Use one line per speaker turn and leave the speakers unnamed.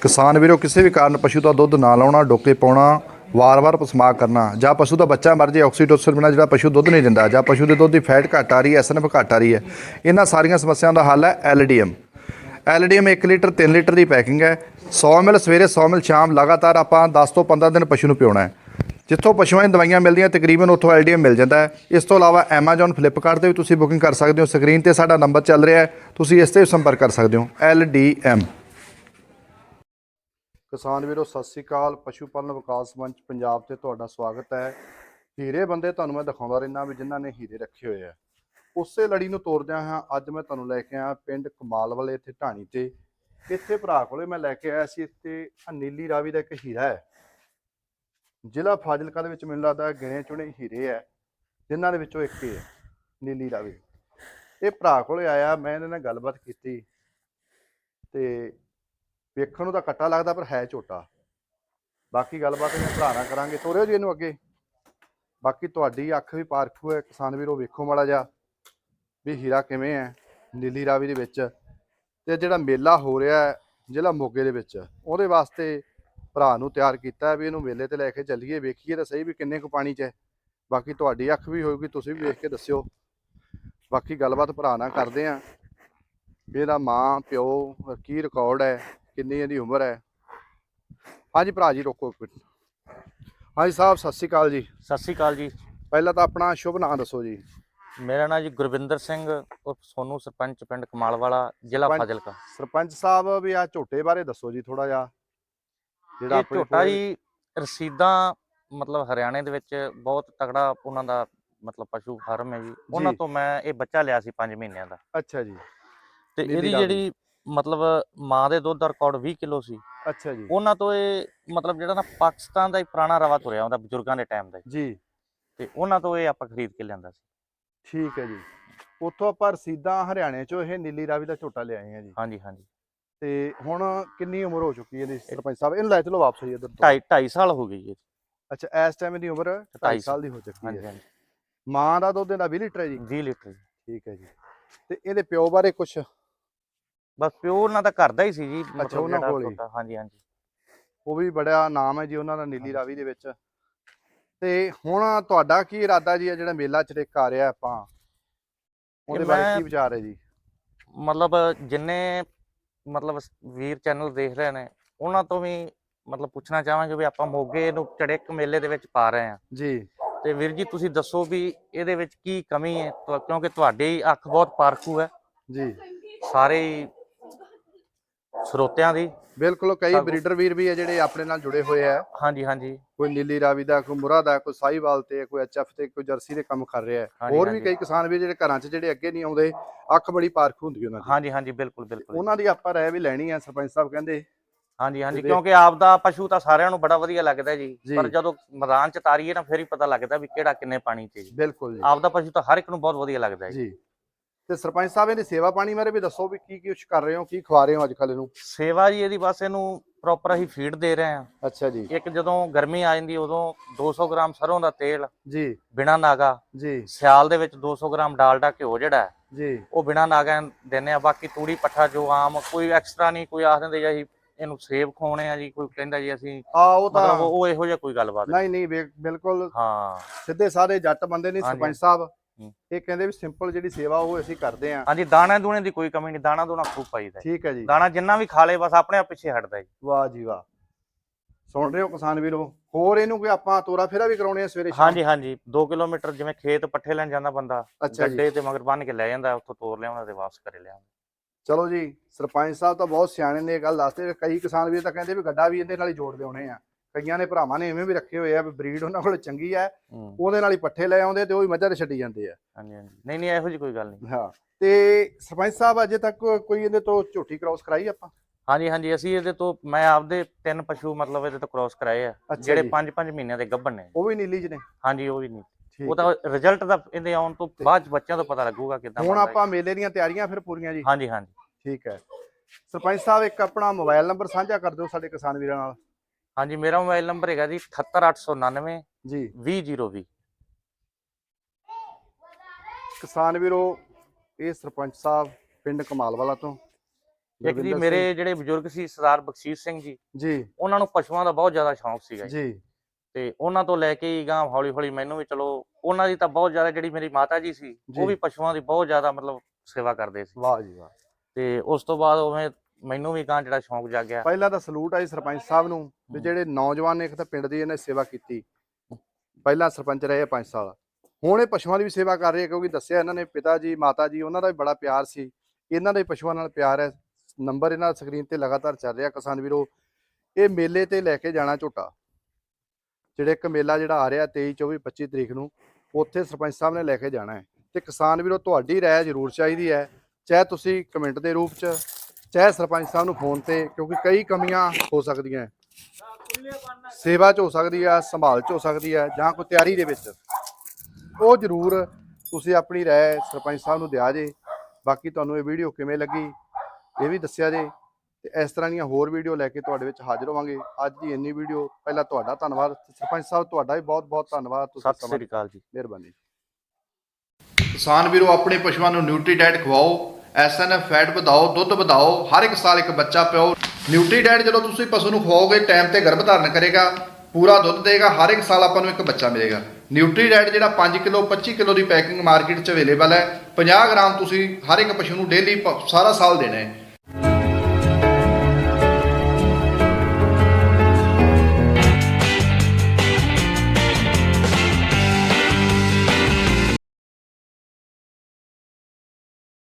ਕਿਸਾਨ ਵੀਰੋ, ਕਿਸੇ ਵੀ ਕਾਰਨ ਪਸ਼ੂ ਦਾ ਦੁੱਧ ਨਾ ਲਾਉਣਾ, ਡੋਕੇ ਪਾਉਣਾ, ਵਾਰ-ਵਾਰ ਪਸਮਾ ਕਰਨਾ, ਜਾਂ ਪਸ਼ੂ ਦਾ ਬੱਚਾ ਮਰ ਜੇ, ਆਕਸੀਟੋਸਿਨ ਬਿਨਾਂ ਜਿਹੜਾ ਪਸ਼ੂ ਦੁੱਧ ਨਹੀਂ ਦਿੰਦਾ, ਜਾਂ ਪਸ਼ੂ ਦੇ ਦੁੱਧ ਦੀ ਫੈਟ ਘੱਟ ਆ ਰਹੀ ਹੈ, ਐਸਐਨਐਫ ਘੱਟ ਆ ਰਹੀ ਹੈ, ਇਹਨਾਂ ਸਾਰੀਆਂ ਸਮੱਸਿਆਵਾਂ ਦਾ ਹੱਲ ਹੈ ਐਲਡੀਐਮ। ਐਲਡੀਐਮ 1 ਲੀਟਰ 3 ਲੀਟਰ ਦੀ ਪੈਕਿੰਗ ਹੈ। 100 ml ਸਵੇਰੇ 100 ml ਸ਼ਾਮ, ਲਗਾਤਾਰ ਆਪਾਂ 10 ਤੋਂ 15 ਦਿਨ ਪਸ਼ੂ ਨੂੰ ਪਿਉਣਾ ਹੈ। ਜਿੱਥੋਂ ਪਸ਼ੂਆਂ ਦੀਆਂ ਦਵਾਈਆਂ ਮਿਲਦੀਆਂ, ਤਕਰੀਬਨ ਉੱਥੋਂ ਐਲਡੀਐਮ ਮਿਲ ਜਾਂਦਾ ਹੈ। ਇਸ ਤੋਂ ਇਲਾਵਾ Amazon, Flipkart ਤੇ ਵੀ ਤੁਸੀਂ ਬੁਕਿੰਗ ਕਰ ਸਕਦੇ ਹੋ। ਸਕਰੀਨ ਤੇ ਸਾਡਾ ਨੰਬਰ ਚੱਲ ਰਿਹਾ ਹੈ। ਤੁਸੀਂ ਇਸ ਤੇ ਵੀ ਸੰਪਰਕ ਕਰ ਸਕਦੇ ਹੋ। ਐਲਡੀਐਮ। ਕਿਸਾਨ ਵੀਰੋ, ਸਤਿ ਸ੍ਰੀ ਅਕਾਲ। ਪਸ਼ੂ ਪਾਲਣ ਵਿਕਾਸ ਮੰਚ ਪੰਜਾਬ ਤੇ ਤੁਹਾਡਾ ਸਵਾਗਤ ਹੈ। ਹੀਰੇ ਬੰਦੇ ਤੁਹਾਨੂੰ ਮੈਂ ਦਿਖਾਉਂਦਾ ਰਹਿਣਾ ਵੀ ਜਿਨ੍ਹਾਂ ਨੇ ਹੀਰੇ ਰੱਖੇ ਹੋਏ ਆ। ਉਸੇ ਲੜੀ ਨੂੰ ਤੋਰਦਿਆਂ ਹਾਂ ਅੱਜ ਮੈਂ ਤੁਹਾਨੂੰ ਲੈ ਕੇ ਆਇਆ ਪਿੰਡ ਕਮਾਲ ਵਾਲੇ ਇੱਥੇ ਢਾਣੀ ਤੇ। ਇੱਥੇ ਭਰਾ ਕੋਲੇ ਮੈਂ ਲੈ ਕੇ ਆਇਆ ਸੀ, ਇੱਥੇ ਨੀਲੀ ਰਾਵੀ ਦਾ ਇੱਕ ਹੀਰਾ ਹੈ। ਜ਼ਿਲ੍ਹਾ ਫਾਜ਼ਿਲਕਾ ਦੇ ਵਿੱਚ ਮੈਨੂੰ ਲੱਗਦਾ ਗਿਣੇ ਚੁਣੇ ਹੀਰੇ ਹੈ, ਜਿਨ੍ਹਾਂ ਦੇ ਵਿੱਚੋਂ ਇੱਕ ਹੀ ਹੈ, ਨੀਲੀ ਰਾਵੀ। ਇਹ ਭਰਾ ਕੋਲੇ ਆਇਆ, ਮੈਂ ਇਹਨਾਂ ਨਾਲ ਗੱਲਬਾਤ ਕੀਤੀ ਤੇ ਵੇਖਣ ਨੂੰ ਤਾਂ ਕੱਟਾ ਲੱਗਦਾ ਪਰ ਹੈ ਝੋਟਾ। ਬਾਕੀ ਗੱਲਬਾਤ ਇਹਨਾਂ ਭਰਾ ਨਾਲ ਕਰਾਂਗੇ। ਤੋਰਿਓ ਜੀ ਇਹਨੂੰ ਅੱਗੇ। ਬਾਕੀ ਤੁਹਾਡੀ ਅੱਖ ਵੀ ਪਾਰਖੂ ਹੈ ਕਿਸਾਨ ਵੀਰੋ ਵੇਖੋ ਮਾੜਾ ਜਿਹਾ ਵੀ ਹੀਰਾ ਕਿਵੇਂ ਹੈ, ਨੀਲੀ ਰਾਵੀ ਦੇ ਵਿੱਚ। ਤੇ ਜਿਹੜਾ ਮੇਲਾ ਹੋ ਰਿਹਾ ਹੈ, ਜ਼ਿਲ੍ਹਾ ਮੋਗੇ ਦੇ ਵਿੱਚ, ਉਹਦੇ ਵਾਸਤੇ ਭਰਾ ਨੂੰ ਤਿਆਰ ਕੀਤਾ ਵੀ ਇਹਨੂੰ ਮੇਲੇ ਤੇ ਲੈ ਕੇ ਚੱਲੀਏ, ਵੇਖੀਏ ਤਾਂ ਸਹੀ ਵੀ ਕਿੰਨੇ ਕੁ ਪਾਣੀ 'ਚ ਹੈ। ਬਾਕੀ ਤੁਹਾਡੀ ਅੱਖ ਵੀ ਹੋਊਗੀ, ਤੁਸੀਂ ਵੀ ਵੇਖ ਕੇ ਦੱਸਿਓ। ਬਾਕੀ ਗੱਲਬਾਤ ਭਰਾ ਨਾਲ ਕਰਦੇ ਆਂ ਵੀ ਇਹਦਾ ਮਾਂ, ਪਿਓ, ਕੀ ਰਿਕਾਰਡ ਹੈ ਕਿੰਨੀ ਇਹਦੀ ਉਮਰ ਹੈ? ਹਾਂਜੀ ਭਰਾ ਜੀ ਰੋਕੋ ਇੱਕ ਮਿੰਟ। ਹਾਂਜੀ ਸਾਹਿਬ ਸਤਿ ਸ਼੍ਰੀ ਅਕਾਲ ਜੀ।
ਸਤਿ ਸ਼੍ਰੀ ਅਕਾਲ ਜੀ।
ਪਹਿਲਾਂ ਤਾਂ ਆਪਣਾ ਸ਼ੁਭ ਨਾਮ ਦੱਸੋ ਜੀ।
ਮੇਰਾ ਨਾਮ ਜੀ ਗੁਰਵਿੰਦਰ ਸਿੰਘ ਉਰਫ ਸੋਨੂ ਸਰਪੰਚ ਪਿੰਡ ਕਮਾਲ ਵਾਲਾ ਜ਼ਿਲ੍ਹਾ
ਸਰਪੰਚ-
ਫਾਜ਼ਿਲਕਾ।
ਸਰਪੰਚ ਸਾਹਿਬ ਵੀ ਆ ਝੋਟੇ ਬਾਰੇ ਦੱਸੋ ਜੀ ਥੋੜਾ ਜਿਹਾ। ਜਿਹੜਾ
ਇਹ
ਆਪਣੇ
ਝੋਟਾ
ਕੋਲ-
ਜੀ ਰਸੀਦਾਂ ਮਤਲਬ ਹਰਿਆਣੇ ਦੇ ਵਿੱਚ ਬਹੁਤ ਤਕੜਾ ਉਹਨਾਂ ਦਾ ਮਤਲਬ ਪਸ਼ੂ ਫਾਰਮ ਹੈ ਜੀ। ਉਹਨਾਂ
ਜੀ।
ਤੋਂ ਮੈਂ ਇਹ ਬੱਚਾ ਲਿਆ ਸੀ 5 ਮਹੀਨਿਆਂ ਦਾ।
ਅੱਛਾ ਜੀ।
ਤੇ ਇਹਦੀ। ਜਿਹੜੀ ਮਤਲਬ ਮਾਂ ਦੇ ਦੁੱਧ ਦਾ ਰਿਕਾਰਡ 20 ਕਿਲੋ ਸੀ।
ਅੱਛਾ ਜੀ।
ਉਹਨਾਂ ਤੋਂ ਇਹ ਮਤਲਬ ਜਿਹੜਾ ਨਾ ਪਾਕਿਸਤਾਨ ਦਾ ਹੀ ਪੁਰਾਣਾ ਰਵਾ ਤੁਰਿਆ ਹੁੰਦਾ ਬਜ਼ੁਰਗਾਂ ਦੇ ਟਾਈਮ ਦਾ।
ਜੀ।
ਤੇ ਉਹਨਾਂ ਤੋਂ ਇਹ ਆਪਾਂ ਖਰੀਦ ਕੇ ਲਿਆਂਦਾ ਸੀ।
ਠੀਕ ਹੈ ਜੀ। ਉੱਥੋਂ ਆਪਾਂ ਰਸੀਦਾਂ ਹਰਿਆਣੇ ਚੋਂ ਇਹ ਨੀਲੀ ਰਾਵੀ ਦਾ ਝੋਟਾ ਲਿਆਏ ਆ ਜੀ।
ਹਾਂਜੀ ਹਾਂਜੀ।
ਤੇ ਹੁਣ ਕਿੰਨੀ ਉਮਰ ਹੋ ਚੁੱਕੀ ਹੈ ਇਹਦੀ ਸਰਪੰਚ ਸਾਹਿਬ? ਇਹਨੂੰ ਲੈ ਚਲੋ ਵਾਪਸ ਜੀ ਇੱਧਰ ਤੋਂ।
ਢਾਈ ਢਾਈ ਸਾਲ ਹੋ ਗਈ ਜੀ।
ਅੱਛਾ ਇਸ ਟਾਈਮ ਦੀ ਉਮਰ 2.5
ਢਾਈ
ਸਾਲ। ਦੀ ਹੋ ਚੁੱਕੀ
ਹਾਂਜੀ
ਹੈ।
ਹਾਂਜੀ
ਮਾਂ ਦਾ ਦੁੱਧ ਇਹਦਾ 20 ਲੀਟਰ ਹੈ ਜੀ?
20 ਲੀਟਰ
ਠੀਕ ਹੈ ਜੀ। ਤੇ ਇਹਦੇ ਪਿਓ ਬਾਰੇ ਕੁਝ
ਬਸ ਪਿਓ ਉਹਨਾਂ ਦਾ ਘਰ ਦਾ ਹੀ ਸੀ ਜੀ ਮਤਲਬ
ਉਹਨਾਂ ਕੋਲ ਹੀ।
ਹਾਂਜੀ ਹਾਂਜੀ।
ਉਹ ਵੀ ਬੜਾ ਨਾਮ ਹੈ ਜੀ ਉਹਨਾਂ ਦਾ ਨੀਲੀ। ਰਾਵੀ ਦੇ ਵਿੱਚ। ਤੇ ਹੁਣ ਤੁਹਾਡਾ ਕੀ ਇਰਾਦਾ ਜੀ ਜਿਹੜਾ ਮੇਲਾ ਚੜੇਕ ਆ ਰਿਹਾ ਆਪਾਂ? ਉਹਦੇ ਬਾਰੇ ਕੀ ਵਿਚਾਰ ਹੈ ਜੀ?
ਮਤਲਬ ਜਿੰਨੇ ਮਤਲਬ ਵੀਰ ਚੈਨਲ ਦੇਖ ਰਹੇ ਨੇ ਉਹਨਾਂ ਤੋਂ ਵੀ ਮਤਲਬ ਪੁੱਛਣਾ ਚਾਹਾਂਗੇ ਵੀ ਆਪਾਂ ਮੋਗੇ ਨੂੰ ਚੜੇਕ ਮੇਲੇ ਦੇ ਵਿੱਚ ਪਾ ਰਹੇ ਹਾਂ।
ਜੀ।
ਤੇ ਵੀਰ ਜੀ ਤੁਸੀਂ ਦੱਸੋ ਵੀ ਇਹਦੇ ਵਿੱਚ ਕੀ ਕਮੀ ਹੈ? ਕਿਉਂਕਿ ਤੁਹਾਡੀ ਅੱਖ ਬਹੁਤ ਪਾਰਖੂ ਹੈ।
ਜੀ।
ਸਾਰੇ ਸਰੋਤਿਆਂ ਦੀ।
ਬਿਲਕੁਲ ਕਈ ਬਰੀਡਰ ਵੀਰ ਵੀ ਹੈ ਜਿਹੜੇ ਆਪਣੇ ਨਾਲ ਜੁੜੇ ਹੋਏ ਆ।
ਹਾਂਜੀ ਹਾਂਜੀ।
ਕੋਈ ਨੀਲੀ ਰਾਵੀ ਦਾ ਕੋਈ ਮੁਰਾ ਦਾ ਕੋਈ ਸਾਈਵਾਲ ਤੇ ਕੋਈ ਐਚਐਫ ਤੇ ਕੋਈ ਜਰਸੀ ਦੇ ਕੰਮ ਕਰ ਰਿਹਾ ਹੈ। ਹੋਰ ਵੀ। ਕਈ ਕਿਸਾਨ ਵੀਰ ਜਿਹੜੇ ਘਰਾਂ 'ਚ ਜਿਹੜੇ ਅੱਗੇ ਨਹੀਂ ਆਉਂਦੇ ਅੱਖ ਬੜੀ ਪਾਰਖ ਹੁੰਦੀ ਉਹਨਾਂ ਦੀ।
ਹਾਂਜੀ ਹਾਂਜੀ ਬਿਲਕੁਲ ਬਿਲਕੁਲ।
ਉਹਨਾਂ ਦੀ ਆਪਾਂ ਰਾਏ ਵੀ ਲੈਣੀ ਹੈ ਸਰਪੰਚ ਸਾਹਿਬ ਕਹਿੰਦੇ।
ਹਾਂਜੀ ਹਾਂਜੀ ਕਿਉਂਕਿ ਆਪ ਦਾ ਪਸ਼ੂ ਤਾਂ ਸਾਰਿਆਂ ਨੂੰ ਬੜਾ ਵਧੀਆ ਲੱਗਦਾ ਜੀ। ਪਰ ਜਦੋਂ ਮੈਦਾਨ ਚ ਤਾਰੀਏ ਨਾ ਫਿਰ ਹੀ ਪਤਾ ਲੱਗਦਾ ਵੀ ਕਿਹੜਾ ਕਿੰਨੇ ਪਾਣੀ ਤੇ ਜੀ।
ਬਿਲਕੁਲ ਜੀ।
ਆਪ ਦਾ ਪਸ਼ੂ ਤਾਂ ਹਰ ਇੱਕ ਨੂੰ ਬਹੁਤ ਵਧੀਆ ਲੱਗਦਾ ਜੀ।
ਤੇ ਸਰਪੰਚ ਸਾਹਿਬ ਇਹਦੀ ਸੇਵਾ ਪਾਣੀ ਬਾਰੇ ਵੀ ਦੱਸੋ ਵੀ ਕੀ ਕੀ ਕੁਛ ਕਰ ਰਹੇ ਹੋ ਕੀ ਖਵਾ ਰਹੇ ਹੋ ਅੱਜ ਕੱਲ ਇਹਨੂੰ?
ਸੇਵਾ ਜੀ ਇਹਦੀ ਬਸ ਇਹਨੂੰ ਪ੍ਰੋਪਰ ਅਸੀਂ ਫੀਡ ਦੇ ਰਹੇ ਹਾਂ।
ਅੱਛਾ ਜੀ।
ਇੱਕ ਜਦੋਂ ਗਰਮੀ ਆ ਜਾਂਦੀ ਉਦੋਂ 200 ਗ੍ਰਾਮ ਸਰੋਂ ਦਾ ਤੇਲ
ਜੀ।
ਬਿਨਾ ਨਾਗਾ
ਜੀ।
ਸਿਆਲ ਦੇ ਵਿੱਚ 200 ਗ੍ਰਾਮ ਡਾਲਡਾ ਘਿਓ ਜਿਹੜਾ ਹੈ,
ਜੀ।
ਉਹ ਬਿਨਾ ਨਾਗਾ ਦਿੰਨੇ ਆ ਬਾਕੀ ਤੂੜੀ ਪੱਠਾ ਜੋ ਆਮ ਕੋਈ ਐਕਸਟਰਾ ਨਹੀਂ ਕੋਈ ਆਖ ਦਿੰਦੇ ਜੀ ਅਸੀਂ ਇਹਨੂੰ ਸੇਬ ਖਵਾਉਣੇ ਆ ਜੀ ਕੋਈ ਕਹਿੰਦਾ ਜੀ ਅਸੀਂ
ਆ ਉਹ ਤਾਂ
ਮਤਲਬ ਉਹ ਇਹੋ ਜਿਹਾ ਕੋਈ ਗੱਲਬਾਤ ਨਹੀਂ।
ਨਹੀਂ ਬਿਲਕੁਲ
ਹਾਂ।
ਸਿੱਧੇ ਸਾਰੇ ਜੱਟ ਬੰਦੇ ਨਹੀਂ
ਹਾਂਜੀ।
ਸਰਪੰਚ ਸਾਹਿਬ। ਇਹ ਕਹਿੰਦੇ ਵੀ ਸਿੰਪਲ ਜਿਹੜੀ ਸੇਵਾ ਉਹ ਅਸੀਂ ਕਰਦੇ ਆਂ
ਹਾਂਜੀ ਦਾਣਾ ਦੂਣੇ ਦੀ ਕੋਈ ਕਮੀ ਨਹੀਂ ਦਾਣਾ ਦੂਣਾ ਖੂਬ ਪਾਈਦਾ।
ਠੀਕ ਹੈ ਜੀ।
ਦਾਣਾ ਜਿੰਨਾ ਵੀ ਖਾ ਲੇ ਬਸ ਆਪਣੇ ਆਪ ਪਿੱਛੇ ਹਟਦਾ ਜੀ।
ਵਾਹ ਜੀ ਵਾਹ। ਸੁਣ ਰਹੇ ਹੋ ਕਿਸਾਨ ਵੀਰੋ? ਹੋਰ ਇਹਨੂੰ ਕੋਈ ਆਪਾਂ ਤੋਰਾ ਫੇਰਾ ਵੀ ਕਰਾਉਣੇ ਆ ਸਵੇਰੇ ਸ਼ਾਮ।
ਹਾਂਜੀ ਹਾਂਜੀ। 2 ਕਿਲੋਮੀਟਰ ਜਿਵੇਂ ਖੇਤ ਪੱਠੇ ਲੈਣ ਜਾਂਦਾ ਬੰਦਾ ਗੱਡੇ ਤੇ ਮਗਰ ਬੰਨ ਕੇ ਲੈ ਜਾਂਦਾ ਉੱਥੋਂ ਤੋਰ ਲਿਆਉਂਦਾ ਤੇ ਵਾਪਸ ਘਰੇ ਲਿਆਉਂਦਾ।
ਚਲੋ ਜੀ ਸਰਪੰਚ ਸਾਹਿਬ ਤਾਂ ਬਹੁਤ ਸਿਆਣੇ ਨੇ ਇਹ ਗੱਲ ਦੱਸਦੇ ਕਈ ਕਿਸਾਨ ਵੀਰ ਤਾਂ ਕਹਿੰਦੇ ਵੀ ਗੱਡਾ ਵੀ ਇਹਦੇ ਨਾਲ ਹੀ ਜੋੜ ਦੇਉਣੇ ਆ। ਕਈਆਂ ਨੇ ਭਰਾਵਾਂ ਨੇ ਐਵੇਂ ਵੀ ਰੱਖੇ ਹੋਏ ਆ ਵੀ ਬਰੀਡ ਉਹਨਾਂ ਕੋਲ ਚੰਗੀ ਆ
ਹੂੰ।
ਉਹਦੇ ਨਾਲ ਹੀ ਪੱਠੇ ਲੈ ਆਉਂਦੇ ਤੇ ਉਹ ਹੀ ਮੱਝਾਂ ਤੇ ਛੱਡੀ ਜਾਂਦੇ ਆ।
ਹਾਂਜੀ ਹਾਂਜੀ। ਨਹੀਂ ਨਹੀਂ ਇਹੋ ਜਿਹੀ ਕੋਈ ਗੱਲ ਨਹੀਂ।
ਹਾਂ ਤੇ ਸਰਪੰਚ ਸਾਹਿਬ ਅਜੇ ਤੱਕ ਕੋਈ ਇਹਦੇ ਤੋਂ ਝੋਟੀ ਕ੍ਰਾਸ ਕਰਾਈ ਆਪਾਂ?
ਹਾਂਜੀ ਹਾਂਜੀ ਅਸੀਂ ਇਹਦੇ ਤੋਂ ਮੈਂ ਆਪਦੇ ਤਿੰਨ ਪਸ਼ੂ ਮਤਲਬ ਇਹਦੇ ਤੋਂ ਕ੍ਰਾਸ ਕਰਾਏ ਆ
ਅੱਛਾ
ਜਿਹੜੇ
ਜੀ।
5-5 ਮਹੀਨਿਆਂ ਦੇ ਗੱਭਣ ਨੇ।
ਉਹ ਵੀ ਨੀਲੀ ਚ ਨੇ?
ਹਾਂਜੀ ਉਹ ਵੀ ਨਹੀਂ
ਠੀਕ
ਉਹ ਤਾਂ ਰਿਜ਼ਲਟ ਦਾ ਇਹਦੇ ਆਉਣ ਤੋਂ ਬਾਅਦ 'ਚ ਬੱਚਿਆਂ ਤੋਂ ਪਤਾ ਲੱਗੂਗਾ ਕਿਦਾਂ
ਹੁਣ ਆਪਾਂ ਮੇਲੇ ਦੀਆਂ ਤਿਆਰੀਆਂ ਫਿਰ ਪੂਰੀਆਂ ਜੀ।
ਹਾਂਜੀ ਹਾਂਜੀ।
ਠੀਕ ਹੈ। ਸਰਪੰਚ ਸਾਹਿਬ ਇੱਕ ਆਪਣਾ ਮੋਬਾਈਲ ਨੰਬਰ ਸਾਂਝਾ ਕਰ ਦਿਓ ਸਾਡੇ ਕਿਸਾਨ ਵੀਰਾਂ ਨਾਲ।
ਹਾਂਜੀ ਮੇਰਾ ਮੋਬਾਈਲ ਨੰਬਰ ਹੈਗਾ ਜੀ 78899
ਜੀ।
20020
ਕਿਸਾਨ ਵੀਰੋ ਇਹ ਸਰਪੰਚ ਸਾਹਿਬ ਪਿੰਡ ਕਮਾਲ ਵਾਲਾ ਤੋਂ
ਇੱਕ ਜੀ ਮੇਰੇ ਜਿਹੜੇ ਬਜ਼ੁਰਗ ਸੀ ਸਰਦਾਰ ਬਖਸ਼ੀਸ਼ ਸਿੰਘ ਜੀ
ਜੀ।
ਉਹਨਾਂ ਨੂੰ ਪਸ਼ੂਆਂ ਦਾ ਬਹੁਤ ਜ਼ਿਆਦਾ ਸ਼ੌਂਕ ਸੀਗਾ ਜੀ। ਤੇ ਉਹਨਾਂ ਤੋਂ ਲੈ ਕੇ ਹੀ ਗਾਂ ਹੌਲੀ ਹੌਲੀ ਮੈਨੂੰ ਵੀ ਚਲੋ ਉਹਨਾਂ ਦੀ ਤਾਂ ਬਹੁਤ ਜ਼ਿਆਦਾ ਜਿਹੜੀ ਮੇਰੀ ਮਾਤਾ ਜੀ ਸੀ। ਉਹ ਵੀ ਪਸ਼ੂਆਂ ਦੀ ਬਹੁਤ ਜ਼ਿਆਦਾ ਮਤਲਬ ਸੇਵਾ ਕਰਦੇ ਸੀ।
ਵਾਹ ਜੀ ਵਾਹ।
ਤੇ ਉਸ ਤੋਂ ਬਾਅਦ ਉਵੇਂ ਮੈਨੂੰ ਵੀ ਗਾਂ ਜਿਹੜਾ ਸ਼ੌਂਕ ਜਾਗਿਆ।
ਪਹਿਲਾਂ ਤਾਂ ਸਲੂਟ ਆਈ ਸਰਪੰਚ ਸਾਹਿਬ ਨੂੰ ਵੀ। ਜਿਹੜੇ ਨੌਜਵਾਨ ਨੇ ਇੱਕ ਤਾਂ ਪਿੰਡ ਦੀ ਇਹਨੇ ਸੇਵਾ ਕੀਤੀ। ਪਹਿਲਾਂ ਸਰਪੰਚ ਰਹੇ 5 ਸਾਲ। ਹੁਣ ਇਹ ਪਸ਼ੂਆਂ ਦੀ ਵੀ ਸੇਵਾ ਕਰ ਰਹੇ ਕਿਉਂਕਿ ਦੱਸਿਆ ਇਹਨਾਂ ਨੇ ਪਿਤਾ ਜੀ ਮਾਤਾ ਜੀ ਉਹਨਾਂ ਦਾ ਵੀ ਬੜਾ ਪਿਆਰ ਸੀ। ਇਹਨਾਂ ਦੇ ਪਸ਼ੂਆਂ ਨਾਲ ਪਿਆਰ ਹੈ। ਨੰਬਰ ਇਹਨਾਂ ਸਕਰੀਨ ਤੇ ਲਗਾਤਾਰ ਚੱਲ ਰਿਹਾ ਕਿਸਾਨ ਵੀਰੋ। ਇਹ ਮੇਲੇ ਤੇ ਲੈ ਕੇ ਜਾਣਾ ਝੋਟਾ। ਜਿਹੜੇ ਇੱਕ ਮੇਲਾ ਜਿਹੜਾ ਆ ਰਿਹਾ 23 24 25 ਤਰੀਕ ਨੂੰ ਉੱਥੇ ਸਰਪੰਚ ਸਾਹਿਬ ਨੇ ਲੈ ਕੇ ਜਾਣਾ ਹੈ। ਤੇ ਕਿਸਾਨ ਵੀਰੋ ਤੁਹਾਡੀ ਰਾਏ ਜ਼ਰੂਰ ਚਾਹੀਦੀ ਹੈ। ਚਾਹੇ ਤੁਸੀਂ ਕਮੈਂਟ ਦੇ ਰੂਪ 'ਚ ਚਾਹੇ ਸਰਪੰਚ ਸਾਹਿਬ ਨੂੰ ਫੋਨ ਤੇ ਕਿਉਂਕਿ ਕਈ ਕਮੀਆਂ ਹੋ ਸਕਦੀਆਂ। ਸੇਵਾ 'ਚ ਹੋ ਸਕਦੀ ਆ ਸੰਭਾਲ 'ਚ ਹੋ ਸਕਦੀ ਹੈ ਜਾਂ ਕੋਈ ਤਿਆਰੀ ਦੇ ਵਿੱਚ। ਉਹ ਜ਼ਰੂਰ ਤੁਸੀਂ ਆਪਣੀ ਰਾਏ ਸਰਪੰਚ ਸਾਹਿਬ ਨੂੰ ਦਿਆ ਜੇ। ਬਾਕੀ ਤੁਹਾਨੂੰ ਇਹ ਵੀਡੀਓ ਕਿਵੇਂ ਲੱਗੀ ਇਹ ਵੀ ਦੱਸਿਆ ਜੇ। ਤੇ ਇਸ ਤਰ੍ਹਾਂ ਦੀਆਂ ਹੋਰ ਵੀਡੀਓ ਲੈ ਕੇ ਤੁਹਾਡੇ ਵਿੱਚ ਹਾਜ਼ਰ ਹੋਵਾਂਗੇ। ਅੱਜ ਦੀ ਇੰਨੀ ਵੀਡੀਓ ਪਹਿਲਾਂ ਤੁਹਾਡਾ ਧੰਨਵਾਦ। ਸਰਪੰਚ ਸਾਹਿਬ ਤੁਹਾਡਾ ਵੀ ਬਹੁਤ ਬਹੁਤ ਧੰਨਵਾਦ। ਤੁਸੀਂ
ਸਤਿ ਸ੍ਰੀ ਅਕਾਲ ਜੀ।
ਮਿਹਰਬਾਨੀ। ਕਿਸਾਨ ਵੀਰੋ ਆਪਣੇ ਪਸ਼ੂਆਂ ਨੂੰ ਨਿਊਟਰੀ ਡਾਈਟ ਖਵਾਓ। ਐਸਐਨਐਫ ਫੈਟ ਵਧਾਓ, ਦੁੱਧ ਵਧਾਓ, ਹਰ ਇੱਕ ਸਾਲ ਇੱਕ ਬੱਚਾ ਪਿਓ। ਨਿਊਟਰੀ ਡਾਈਟ ਜਦੋਂ ਤੁਸੀਂ ਪਸ਼ੂ ਨੂੰ ਖਵਾਓਗੇ ਟਾਈਮ ਤੇ ਗਰਭ ਧਾਰਨ ਕਰੇਗਾ, ਪੂਰਾ ਦੁੱਧ ਦੇਗਾ, ਹਰ ਇੱਕ ਸਾਲ ਆਪਾਂ ਨੂੰ ਇੱਕ ਬੱਚਾ ਮਿਲੇਗਾ। ਨਿਊਟਰੀ ਡਾਈਟ ਜਿਹੜਾ 5 ਕਿਲੋ 25 ਕਿਲੋ ਦੀ ਪੈਕਿੰਗ ਮਾਰਕੀਟ 'ਚ ਅਵੇਲੇਬਲ ਹੈ। 50 ਗ੍ਰਾਮ ਤੁਸੀਂ ਹਰ ਇੱਕ ਪਸ਼ੂ ਨੂੰ ਡੇਲੀ ਸਾਰਾ ਸਾਲ ਦੇਣਾ ਹੈ।